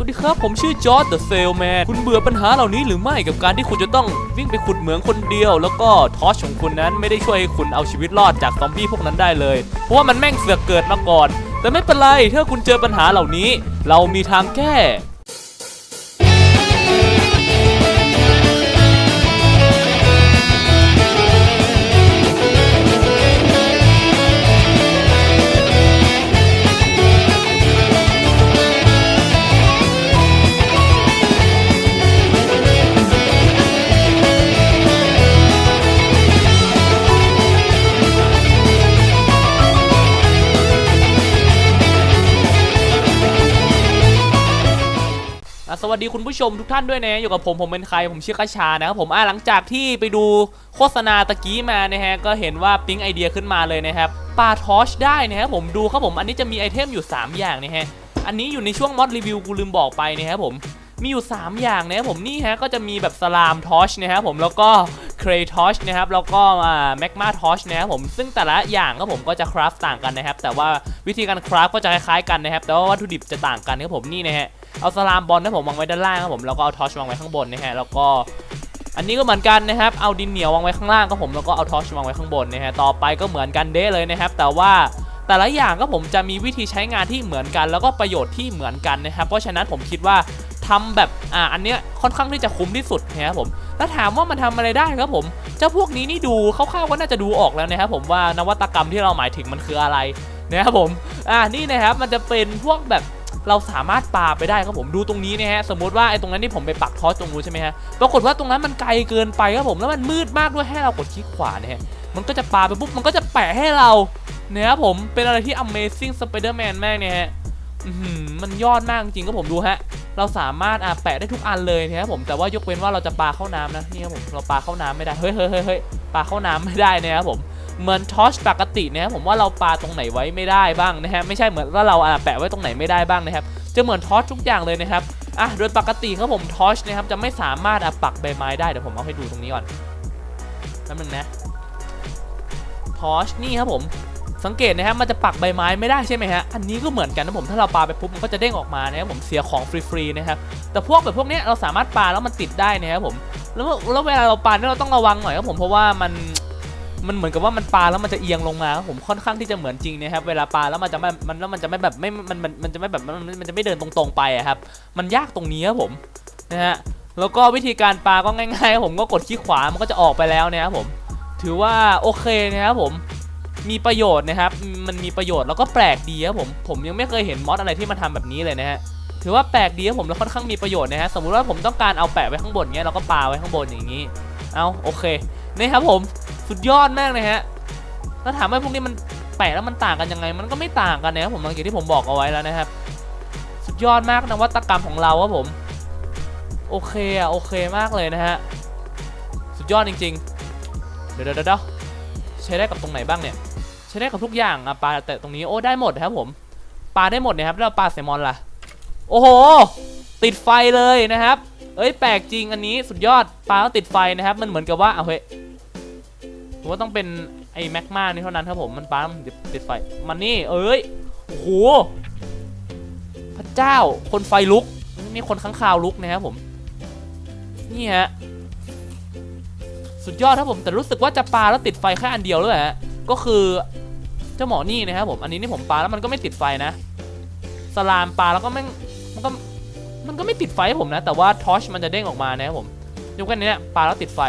สวัสดีครับ ผมชื่อจอร์ดเดอะเซลแมนคุณเบื่อปัญหาเหล่านี้หรือไม่กับการที่คุณจะต้องวิ่งไปขุดเหมืองคนเดียว แล้วก็ทอชของคุณนั้นไม่ได้ช่วยให้คุณเอาชีวิตรอดจากซอมบี้พวกนั้นได้เลย เพราะว่ามันแม่งเสือกเกิดมาก่อน แต่ไม่เป็นไรถ้าคุณเจอปัญหาเหล่านี้ เรามีทางแก้ สวัสดีคุณผู้ชมทุกท่านด้วยนะอยู่กับผมผมเป็นใครผมชื่อกระชานะครับผมอะหลังจากที่ไปดูโฆษณาตะกี้มานะฮะก็เห็นว่าปิ๊งไอเดียขึ้นมาเลยนะครับปาทอชได้นะครับผมดูครับผมอันนี้จะมีไอเทมอยู่ 3 อย่างนะฮะอันนี้อยู่ในช่วงมอดรีวิวกูลืมบอกไปนะครับผมมีอยู่ 3 อย่างนะครับผมนี่ฮะก็จะมีแบบสลามทอชนะครับผมแล้วก็เครทอชนะครับแล้วก็แมกมาทอชนะครับผมซึ่งแต่ละอย่างก็ผมก็จะคราฟต่างกันนะครับแต่ว่าวิธีการคราฟก็จะคล้ายๆกันนะครับแต่ว่าวัตถุดิบจะต่างกันนะครับผมนี่นะฮะ เอาสลามบอลนะผมวางไว้ด้านล่างครับผมแล้วก็เอาทอชวางไว้ข้างบนนะฮะแล้วก็อันนี้ก็เหมือนกันนะครับ เอาดินเหนียววางไว้ข้างล่างครับผมแล้วก็เอาทอชวางไว้ข้างบนนะฮะต่อไปก็เหมือนกันเด้เลยนะครับ แต่ว่าแต่ละอย่างก็ผมจะมีวิธีใช้งานที่เหมือนกัน แล้วก็ประโยชน์ที่เหมือนกันนะครับ เพราะฉะนั้นผมคิดว่าทำแบบอ่าอันเนี้ยค่อนข้างที่จะคุ้มที่สุดนะครับผมแล้วถามว่ามันทำอะไรได้ครับผมเจ้าพวกนี้นี่ดูคร่าวๆก็น่าจะดูออกแล้วนะครับผมว่านวัตกรรมที่เราหมายถึงมันคืออะไรนะครับผมอ่านี่นะครับมันจะเป็นพวกแบบ เราสามารถปาไปได้ครับผมดูตรงนี้นะฮะสมมติว่าไอ้ตรงนั้นที่ผมไปปักทอสตรงนู้นใช่ไหมฮะปรากฏว่าตรงนั้นมันไกลเกินไปครับผมแล้วมันมืดมากด้วยให้เรากดคลิกขวาเนี่ยฮะมันก็จะปาไปปุ๊บมันก็จะแปะให้เราเนี่ยครับผมเป็นอะไรที่ Amazing Spider-Man แม่งเนี่ยฮะมันยอดมากจริงๆครับผมดูฮะเราสามารถอะแปะได้ทุกอันเลยนะครับผมแต่ว่ายกเว้นว่าเราจะปาเข้าน้ำนะนี่ครับผมเราปาเข้าน้ำไม่ได้เฮ้ยเฮ้ยเฮ้ยเฮ้ยปาเข้าน้ำไม่ได้นะครับผม เหมือนทอชปกตินะครับผมว่าเราปาตรงไหนไว้ไม่ได้บ้างนะฮะไม่ใช่เหมือนว่าเราอะแปะไว้ตรงไหนไม่ได้บ้างนะครับจะเหมือนทอชทุกอย่างเลยนะครับอะโดยปกติครับผมทอชนะครับจะไม่สามารถอะปักใบไม้ได้เดี๋ยวผมเอาให้ดูตรงนี้ก่อนแป๊บนึงนะทอชนี่ครับผมสังเกตนะครับมันจะปักใบไม้ไม่ได้ใช่ไหมฮะอันนี้ก็เหมือนกันนะผมถ้าเราปาไปปุ๊บมันก็จะเด้งออกมานะครับผมเสียของฟรีๆนะครับแต่พวกแบบพวกนี้เราสามารถปาแล้วมันติดได้นะครับผมแล้วแล้วเวลาเราปาเนี่ยเราต้องระวังหน่อยครับผมเพราะว่ามัน มันเหมือนกับว่ามันปาแล้วมันจะเอียงลงมาครับผมค่อนข้างที่จะเหมือนจริงนะครับเวลาปาแล้วมันจะไม่มันแล้วมันจะไม่แบบไม่มันมันมันจะไม่แบบมันมันจะไม่เดินตรงๆไปอะครับมันยากตรงนี้ครับผมนะฮะแล้วก็วิธีการปาก็ง่ายๆครับผมก็กดคลิกขวามันก็จะออกไปแล้วนะครับผม ถือว่าโอเคนะครับผมมีประโยชน์นะครับ มันมีประโยชน์แล้วก็แปลกดีครับผม ผมยังไม่เคยเห็นมอดอะไรที่มาทำแบบนี้เลยนะฮะ ถือว่าแปลกดีครับผมแล้วค่อนข้างมีประโยชน์นะฮะ สมมุติว่าผมต้องการเอาแปะไว้ข้างบนเงี้ยเราก็ปาไว้ข้างบนอย่างนี้ เอาโอเค นี่ครับผม สุดยอดมากเลยฮะแล้วถามว่าพวกนี้มันแปะแล้วมันต่างกันยังไง มันก็ไม่ต่างกันนะครับผมหลังจากที่ผมบอกเอาไว้แล้วนะครับ สุดยอดมากนวัตกรรมของเราครับผม โอเคอะโอเคมากเลยนะฮะ สุดยอดจริงๆเดี๋ยวเดี๋ยวเดี๋ยวใช้ได้กับตรงไหนบ้างเนี่ย ใช้ได้กับทุกอย่างอะปลาแต่ตรงนี้โอ้ได้หมดครับผม ปลาได้หมดนะครับ แล้วปลาแซลมอนล่ะ โอ้โห ติดไฟเลยนะครับ เอ้ยแปลกจริงอันนี้สุดยอด ปลาติดไฟนะครับ มันเหมือนกับว่าเอาเฮ้ย ผมว่าต้องเป็นไอ้แม็กมานี่เท่านั้นครับผมมันปลามันติดติดไฟมันนี่เอ้ยโอ้โหพระเจ้าคนไฟลุกนี่คนข้างคาวลุกนะครับผมนี่ฮะสุดยอดครับผมแต่รู้สึกว่าจะปลาแล้วติดไฟแค่อันเดียวเลยฮะก็คือเจ้าหมอนี่นะครับผมอันนี้นี่ผมปลาแล้วมันก็ไม่ติดไฟนะสลามปลาแล้วก็ม่งมันก็มันก็ไม่ติดไฟผมนะ แต่ว่าทอชมันจะเด้งออกมานะครับผมยกเว้นเนี้ยปาแล้วติดไฟ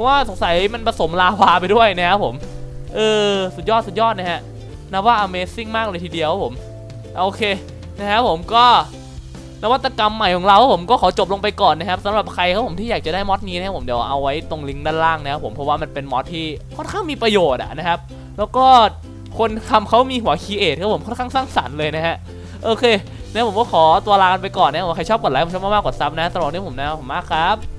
ราะว่าสงสัยมันผสมลาวาไปด้วยนะครับผม เออ สุดยอดสุดยอดนะฮะนับว่า Amazing มากเลยทีเดียวครับผม โอเคนะครับผมก็นวัตกรรมใหม่ของเราผมก็ขอจบลงไปก่อนนะครับสำหรับใครครับผมที่อยากจะได้มอดนี้นะครับผมเดี๋ยวเอาไว้ตรงลิงก์ด้านล่างนะครับผมเพราะว่ามันเป็นมอดที่ค่อนข้างมีประโยชน์อะนะครับ แล้วก็คนทำเขามีหัวคีเอทครับผมค่อนข้างสร้างสรรค์เลยนะฮะโอเคนี่ยผมก็ขอตัวลากันไปก่อนนะผมใครชอบกดไลค์ผมชอบมากๆกดซับนะสำหรับวันนี้ผมนะผมมากครับ